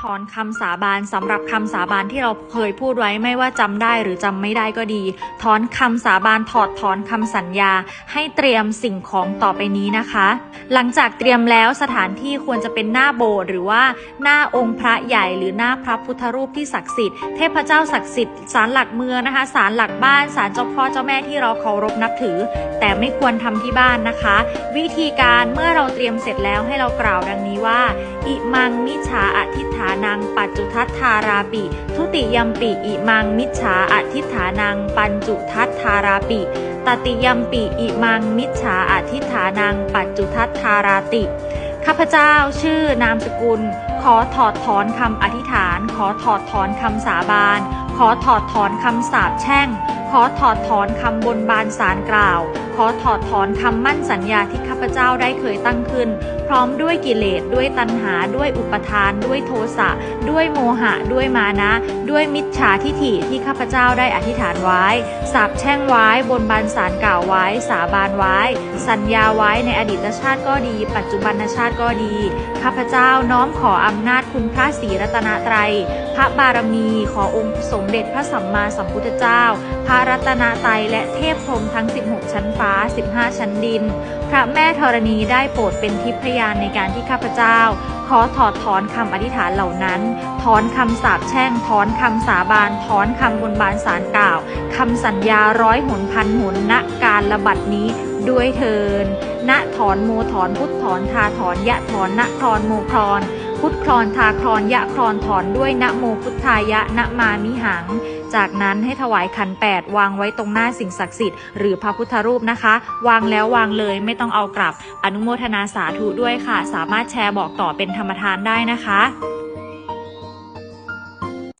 ถอนคำสาบานสำหรับคำสาบานที่เราเคยพูดไว้ไม่ว่าจำได้หรือจำไม่ได้ก็ดี ถอนคำสาบานถอดถอนคำสัญญา ให้เตรียมสิ่งของต่อไปนี้นะคะ หลังจากเตรียมแล้วสถานที่ควรจะเป็นหน้าโบสถ์หรือว่าหน้าองค์พระใหญ่หรือหน้าพระพุทธรูปที่ศักดิ์สิทธิ์เทพเจ้าศักดิ์สิทธิ์ศาลหลักเมืองนะคะศาลหลักบ้านศาลเจ้าพ่อเจ้าแม่ที่เราเคารพนับถือ แต่ไม่ควรทำที่บ้านนะคะ วิธีการเมื่อเราเตรียมเสร็จแล้วให้เรากล่าวดังนี้ว่า อิมังมิจฉาอธิษฐานนางปัจจุทัตทาราปิ ทุติยมปิอิมังมิจฉาอธิฐานังปัญจุทัตทาราปิ ตติยมปิอิมังมิจฉาอธิฐานังปัจจุทัตทาราติ ข้าพเจ้าชื่อนามสกุล ขอถอดถอนคำอธิษฐาน ขอถอดถอนคำสาบาน ขอถอดถอนคำสาปแช่ง ขอถอดถอนคำบนบานสารกล่าว ขอถอดถอนคำมั่นสัญญาที่ข้าพเจ้าได้เคยตั้งขึ้น พร้อมด้วยกิเลสด้วยตัณหาด้วยอุปทาน ด้วยโทสะด้วยโมหะ ด้วยมานะ ด้วยมิจฉาทิฐิที่ข้าพเจ้าได้อธิษฐานไว้สาปแช่งไว้บนบานสารกล่าวไว้ สาบานไว้ สัญญาไว้ในอดีตชาติก็ดี ปัจจุบันชาติก็ดีข้าพเจ้าน้อมขออำนาจคุณพระศรีรัตนตรัยพระบารมี ขอองค์สมเด็จพระสัมมาสัมพุทธเจ้า ระรัตนตรัยและเทพพรมทั้ง 16 ชั้นฟ้า 15 ชั้นดิน พระแม่ธรณีได้โปรดเป็นทิพยานในการที่ข้าพเจ้า ขอถอดถอนคำอธิษฐานเหล่านั้น ถอนคำสาปแช่ง ถอนคำสาบาน ถอนคำบนบานสารกล่าว คำสัญญาร้อยหนพันหนณการระบัดนี้ด้วยเทินณถอนโมถอนพุทธถอนทาถอนยะถอนณครอนโมครอน พุทธครอนทาครอนยะครอนถอนด้วยนะโมพุทธายะนะมามิหัง จากนั้นให้ถวายขันแปดวางไว้ตรงหน้าสิ่งศักดิ์สิทธิ์หรือพระพุทธรูปนะคะ วางแล้ววางเลยไม่ต้องเอากลับ อนุโมทนาสาธุด้วยค่ะ สามารถแชร์บอกต่อเป็นธรรมทานได้นะคะ